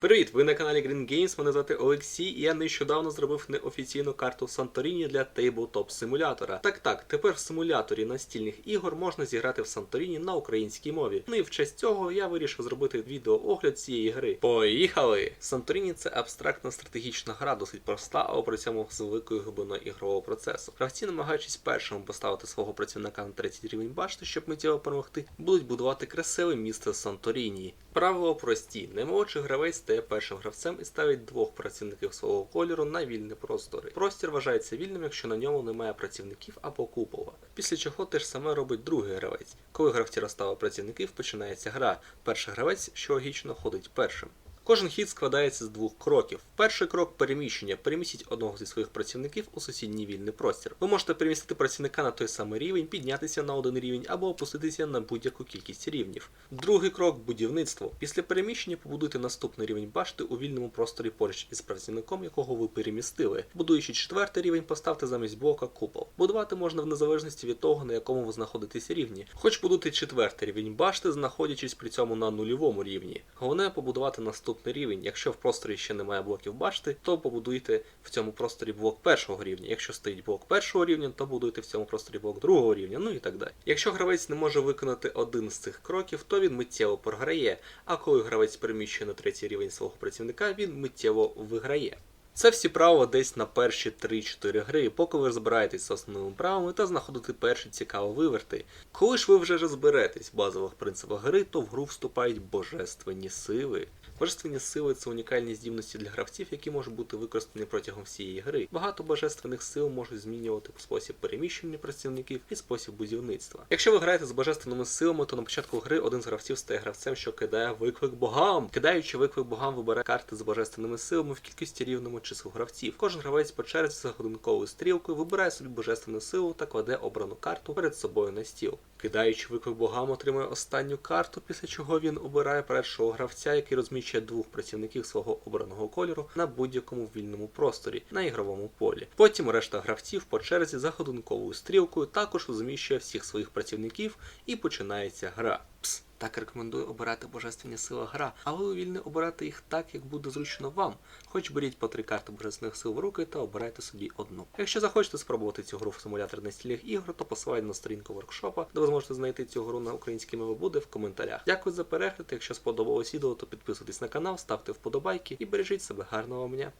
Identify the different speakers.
Speaker 1: Привіт! Ви на каналі Green Games, мене звати Олексій, і я нещодавно зробив неофіційну карту Санторіні для Tabletop симулятора. Так так, тепер в симуляторі настільних ігор можна зіграти в Санторіні на українській мові. Ну і в честь цього я вирішив зробити відеоогляд цієї гри. Поїхали! Санторіні це абстрактна стратегічна гра, досить проста, але при цьому з великою глибиною ігрового процесу. Гравці, намагаючись першими поставити свого працівника на третій рівень башти, щоб миттєво перемогти, будуть будувати красиве місто Санторіні. Правила прості: наймолодший гравець стає першим гравцем і ставить двох працівників свого кольору на вільні простори. Простір вважається вільним, якщо на ньому немає працівників або купола. Після чого те ж саме робить другий гравець. Коли гравці розставили працівників, починається гра. Перший гравець, що логічно, ходить першим. Кожен хід складається з двох кроків. Перший крок переміщення. Перемістіть одного зі своїх працівників у сусідній вільний простір. Ви можете перемістити працівника на той самий рівень, піднятися на один рівень або опуститися на будь-яку кількість рівнів. Другий крок будівництво. Після переміщення побудуйте наступний рівень башти у вільному просторі поруч із працівником, якого ви перемістили. Будуючи четвертий рівень, поставте замість блока купол. Будувати можна в незалежності від того, на якому ви знаходитесь рівні. Хоч будуйте четвертий рівень башти, знаходячись при цьому на нульовому рівні. Головне побудувати наступний рівень. Якщо в просторі ще немає блоків башти, то побудуйте в цьому просторі блок першого рівня. Якщо стоїть блок першого рівня, то будуйте в цьому просторі блок другого рівня, ну і так далі. Якщо гравець не може виконати один з цих кроків, то він миттєво програє. А коли гравець переміщує на третій рівень свого працівника, він миттєво виграє. Це всі правила десь на перші 3-4 гри, поки ви розбираєтесь з основними правилами та знаходите перші цікаві виверти. Коли ж ви вже розберетесь в базових принципах гри, то в гру вступають божественні сили. Божественні сили це унікальні здібності для гравців, які можуть бути використані протягом всієї гри. Багато божественних сил можуть змінювати спосіб переміщення працівників і спосіб будівництва. Якщо ви граєте з божественними силами, то на початку гри один з гравців стає гравцем, що кидає виклик богам. Кидаючи виклик богам, вибирає карти з божественними силами в кількості рівному числу гравців. Кожен гравець по черзі за годинковою стрілкою вибирає собі божественну силу та кладе обрану карту перед собою на стіл. Кидаючи виклик богам, отримує останню карту, після чого він обирає першого гравця, який розміщує двох працівників свого обраного кольору на будь-якому вільному просторі на ігровому полі. Потім решта гравців по черзі за годинковою стрілкою також розміщує всіх своїх працівників і починається гра. Пс. Так рекомендую обирати божественні сили гра, але ви вільні обирати їх так, як буде зручно вам. Хоч беріть по три карти божественних сил в руки та обирайте собі одну. Якщо захочете спробувати цю гру в симулятор настільних ігор, то посилання на сторінку воркшопа, де ви зможете знайти цю гру на українській мові, буде в коментарях. Дякую за перегляд. Якщо сподобалось відео, то підписуйтесь на канал, ставте вподобайки і бережіть себе гарного дня.